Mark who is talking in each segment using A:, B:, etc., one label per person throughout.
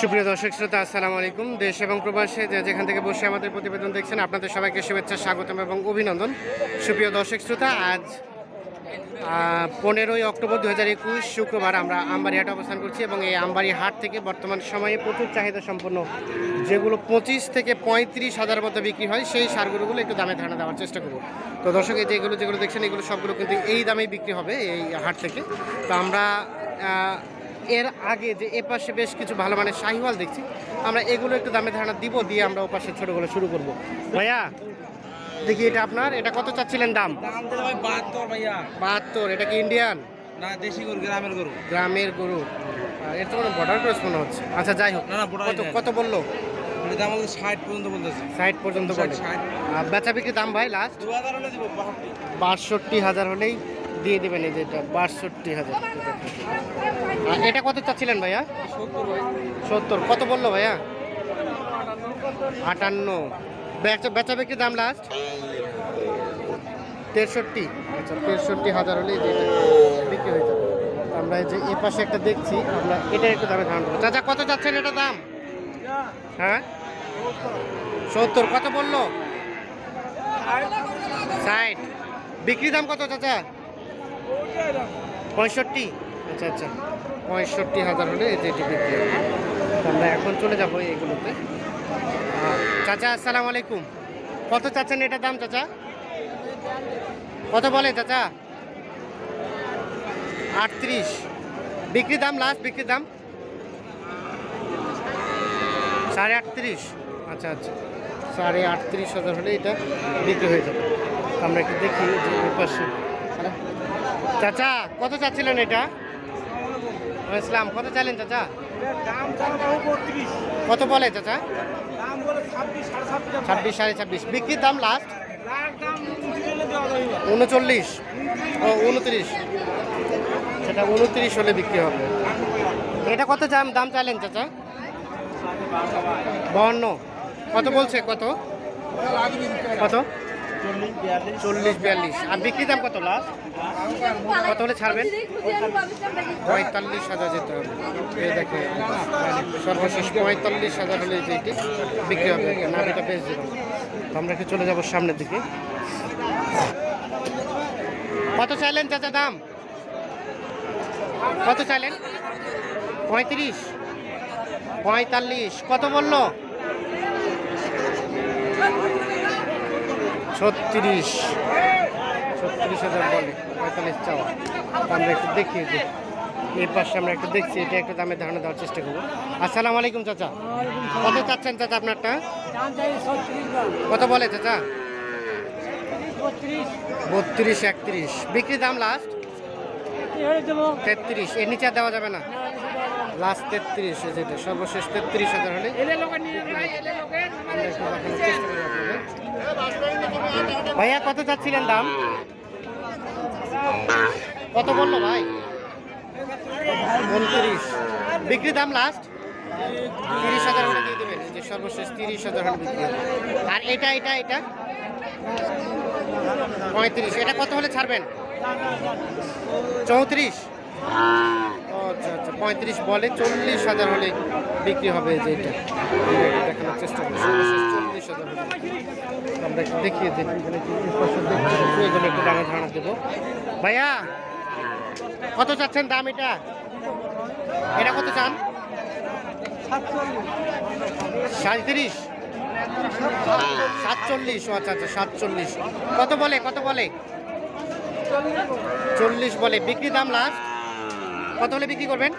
A: সুপ্রিয় দর্শক শ্রোতা, আসসালামু আলাইকুম। দেশ এবং প্রবাসে যে যেখান থেকে বসে আমাদের প্রতিবেদন দেখছেন, আপনাদের সবাইকে শুভেচ্ছা, স্বাগতম এবং অভিনন্দন। সুপ্রিয় দর্শক শ্রোতা, আজ পনেরোই অক্টোবর দু হাজার একুশ শুক্রবার আমরা আমবাড়ি হাটে অবস্থান করছি এবং এই আমবাড়ি হাট থেকে বর্তমান সময়ে প্রচুর চাহিদা সম্পন্ন, যেগুলো পঁচিশ থেকে পঁয়ত্রিশ হাজার মতো বিক্রি হয়, সেই সারগুলোগুলো একটু দামে ধারণা দেওয়ার চেষ্টা করব। তো দর্শক, এই যেগুলো যেগুলো দেখছেন, এগুলো সবগুলো কিন্তু এই দামেই বিক্রি হবে এই হাট থেকে। তো আমরা এর আগে যে এ পাশে বেশ কিছু ভালো মানের শাহিওয়াল দেখছি আমরা এগুলো একটু দামে ধারণা দিব দিয়ে আমরা ও পাশে ছোটোগুলো শুরু করব। ভাইয়া দেখি এটা আপনার এটা কত চাচ্ছিলেন দাম?
B: বাহাত্তর ভাইয়া।
A: বাহাত্তর এটা কি ইন্ডিয়ান
B: না দেশি গরু গ্রামের গরু।
A: গ্রামের গরু। এর তো কোনো বর্ডার ক্রস মনে হচ্ছে। আচ্ছা যাই হোক
B: না, না,
A: কত কত বলল?
B: দাম ষাট পর্যন্ত বলতেছে।
A: ষাট পর্যন্ত বলে। বেচা বিক্রি দাম ভাই লাস্ট
B: দু হাজার হলে দিব
A: বাষট্টি হাজার হলেই দিয়ে দেবেন এই যেটা বাষট্টি হাজার এটা কত চাচ্ছিলেন ভাইয়া?
B: সত্তর।
A: কত বলল ভাইয়া? আটান্ন। বেচা বিক্রি দাম লাস্ট তেষট্টি। আচ্ছা তেষট্টি হাজার হলেই বিক্রি হয়ে যাবে। আমরা যে এ পাশে একটা দেখছি, আমরা এটা একটু দামে ধারণ করব। চাচা, কত চাচ্ছেন এটা দাম? হ্যাঁ? সত্তর। কত বলল? ষাট। বিক্রি দাম কত চাচা? পঁয়ষট্টি? আচ্ছা আচ্ছা। পঁয়ষট্টি হাজার হলে এই যে বিক্রি হবে আমরা এখন চলে যাব এইগুলোতে। চাচা, আসসালামু আলাইকুম। কত চাচ্ছেন এটার দাম, চাচা? কত বলে চাচা? আটত্রিশ। বিক্রি দাম লাস্ট বিক্রি দাম? সাড়ে আটত্রিশ। আচ্ছা আচ্ছা। সাড়ে আটত্রিশ হাজার হলে এটা বিক্রি হয়ে যাবে। আমরা একটু দেখি যে ওই পাশে। চাচা কত চাচ্ছিলেন এটা? ইসলাম কত চাইলেন চাচা? কত বলে চাচা?
B: ছাব্বিশ সাড়ে ছাব্বিশ
A: বিক্রির দাম লাস্ট উনচল্লিশ ও উনত্রিশ। সেটা উনত্রিশ হলে বিক্রি হবে। এটা কত দাম দাম চাইলেন চাচা? বাহান্ন। কত বলছে কত? কত? চল্লিশ, বিয়াল্লিশ। আর বিক্রি দাম কত, লাস্ট? কত হলে ছাড়বেন? পঁয়তাল্লিশ হাজার যেতে হবে। এই দেখে, সর্বশেষ পঁয়তাল্লিশ হাজার হলে যে এটি বিক্রি হবে। নাবিটা বেশ দেবেন আমরা একটু চলে যাব সামনের দিকে। কত চাইলেন, চাচা, দাম? কত চাইলেন? পঁয়ত্রিশ। পঁয়তাল্লিশ। কত বলল? ছত্রিশ ছত্রিশ হাজার বলে, পঁয়তাল্লিশ চাওয়া। আমরা একটু দেখি যে, এই পাশে আমরা একটু দেখছি, এটা একটু দামে ধারণা দেওয়ার চেষ্টা করব। আসসালামু আলাইকুম, চাচা। কত চাচ্ছেন, চাচা, আপনারটা? কত বলে, চাচা? বত্রিশ, একত্রিশ। বিক্রি দাম লাস্ট তেত্রিশ। এর নিচে দেওয়া যাবে না। লাস্ট তেত্রিশ যেটা, সর্বশেষ তেত্রিশ হাজার হলে। ভাইয়া, কত চাচ্ছিলেন দাম? কত বলল ভাই? উনত্রিশ। বিক্রি দাম লাস্ট তিরিশ হাজার হলে দিয়ে দেবেন যে সর্বশেষ তিরিশ হাজার হলে বিক্রি আর এটা এটা এটা? পঁয়ত্রিশ। এটা কত হলে ছাড়বেন? চৌত্রিশ। আচ্ছা আচ্ছা পঁয়ত্রিশ বলে চল্লিশ হাজার হলে বিক্রি হবে যে এটা। দেখানোর চেষ্টা করি সর্বশেষ চল্লিশ হাজার আমরা দেখিয়ে পাচ্ছি, এখানে একটু দামে ধারণা দেবো। ভাইয়া কত চাচ্ছেন দাম এটা? এটা কত চান? সাঁত্রিশ সাতচল্লিশ আচ্ছা আচ্ছা সাতচল্লিশ। কত বলে কত বলে? চল্লিশ বলে। বিক্রি দাম লাস্ট কত হলে বিক্রি করবেন?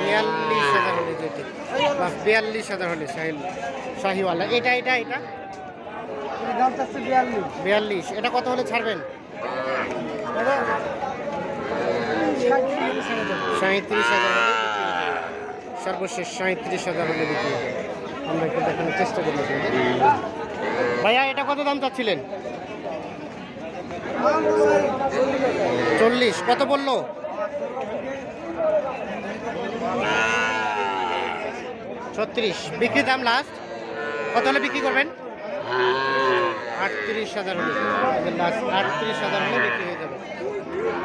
A: বিয়াল্লিশ হাজার হলে যেটি বিয়াল্লিশ হাজার হলে শাহিল শাহিওয়ালা। এটা এটা এটা?
B: বিয়াল্লিশ।
A: এটা কত হলে ছাড়বেন? সাঁত্রিশ হাজার। সর্বশেষ সাঁত্রিশ হাজার হলে বিক্রি আমরা একটু দেখানোর চেষ্টা করি ভাইয়া, এটা কত দাম চাচ্ছিলেন? চল্লিশ। কত বলল? ছত্রিশ। বিক্রি দাম লাস্ট কত হলে বিক্রি করবেন? আটত্রিশ হাজার হলে লাস্ট আটত্রিশ হাজার হলে বিক্রি হয়ে যাবে।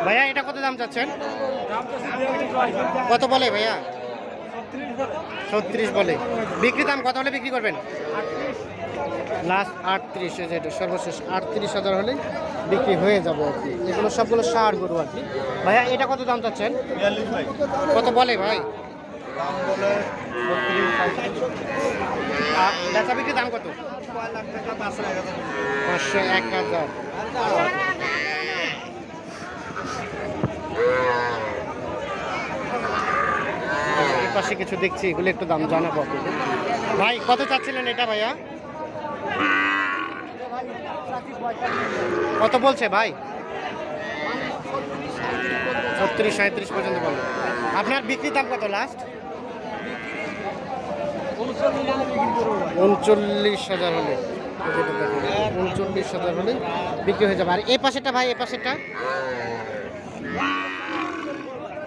A: ভাইয়া, এটা কত দাম চাচ্ছেন? কত বলে ভাইয়া?
B: ছত্রিশ বলে।
A: বিক্রি দাম কত হলে বিক্রি করবেন? লাস্ট আটত্রিশ যেটা সর্বশেষ আটত্রিশ হাজার হলে বিক্রি হয়ে যাবে আর কি। এগুলো সবগুলো সার গরু আর কি। ভাইয়া এটা কত দাম চাচ্ছেন? কত বলে ভাই? বেচা বিক্রি দাম কত?
B: পাঁচশো এক হাজার।
A: এই পাশে কিছু দেখছি, এগুলো একটু দাম জানাব আপনাদের। ভাই, কত চাচ্ছিলেন এটা ভাইয়া? কত বলছে ভাই? ছত্রিশ সাঁত্রিশ পর্যন্ত বলব আপনার বিক্রির দাম কত লাস্ট উনচল্লিশ হাজার হলে। উনচল্লিশ হাজার হলে বিক্রি হয়ে যাবে। আর এ পাশেটা ভাই, এ পাশেটা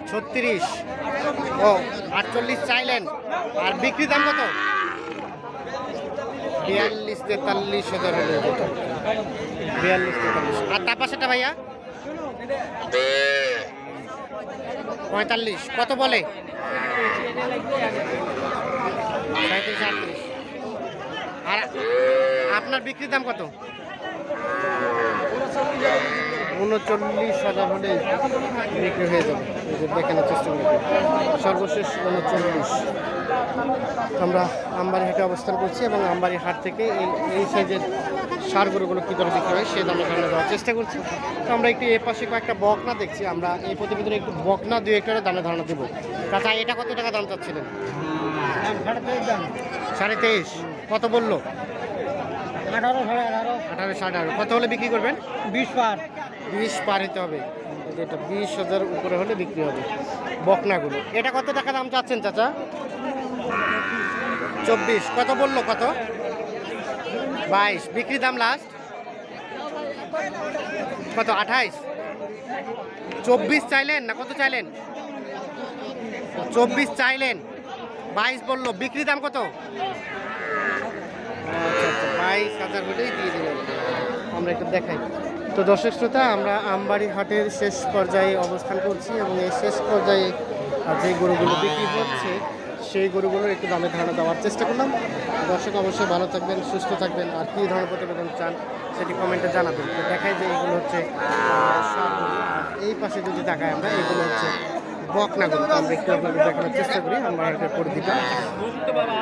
A: ছত্রিশ। ও, আটচল্লিশ চাইলেন। আর বিক্রি দাম কত? বিয়াল্লিশ তেতাল্লিশ হাজার হলে বিয়াল্লিশ তেতাল্লিশ। আর তার পাশেটা ভাইয়া? পঁয়তাল্লিশ। কত বলে? সাঁত্রিশ আটত্রিশ। আর আপনার বিক্রির দাম কত? উনচল্লিশ হাজার হলে বিক্রি হয়ে যাবে। দেখানোর চেষ্টা করি। সর্বশেষ উনচল্লিশ আমরা আমবাড়ি হাটে অবস্থান করছি এবং আমবাড়ি হাট থেকে এই এই সাইজের সার গরুগুলো কী দরে বিক্রি হয় সেই দামে ধারণা দেওয়ার চেষ্টা করছি। তো আমরা একটু এ পাশে কয়েকটা বকনা দেখছি আমরা এই প্রতিবেদনে একটু বকনা দুই একটার দামে ধারণা দেবো। কাকা এটা কত টাকা দাম চাচ্ছিলেন? সাড়ে তেইশ। কত বলল?
B: আঠারো সাড়ে আঠারো।
A: আঠারো সাড়ে আঠারো। কত হলে বিক্রি করবেন?
B: বিশ পার।
A: বিশ পার হতে হবে। এটা বিশ হাজার উপরে হলে বিক্রি হবে বকনাগুলো। এটা কত টাকা দাম চাচ্ছেন চাচা? চব্বিশ। কত বলল কত? বাইশ। বিক্রি দাম লাস্ট কত? আঠাইশ। চব্বিশ চাইলেন না কত চাইলেন? চব্বিশ চাইলেন। বাইশ বলল। বিক্রি দাম কত? আচ্ছা আচ্ছা। বাইশ হাজার হলেই দিয়ে দেবেন আমরা একটু দেখাই। তো দর্শক শ্রোতা আমরা আমবাড়ি হাটের শেষ পর্যায়ে অবস্থান করছি এবং এই শেষ পর্যায়ে যে গরুগুলো বিক্রি হচ্ছে সেই গরুগুলোর একটু দামে ধারণা দেওয়ার চেষ্টা করলাম। দর্শক অবশ্যই ভালো থাকবেন সুস্থ থাকবেন আর কী ধরনের প্রতিবেদন চান সেটি কমেন্টে জানাবেন। তো দেখাই যে এগুলো হচ্ছে গরু। এই পাশে যদি দেখাই আমরা এগুলো হচ্ছে বকনা গরু। তো আমরা একটু আপনাদের দেখানোর চেষ্টা করি আমরা হাটের পরিধিটা।
B: বাবা।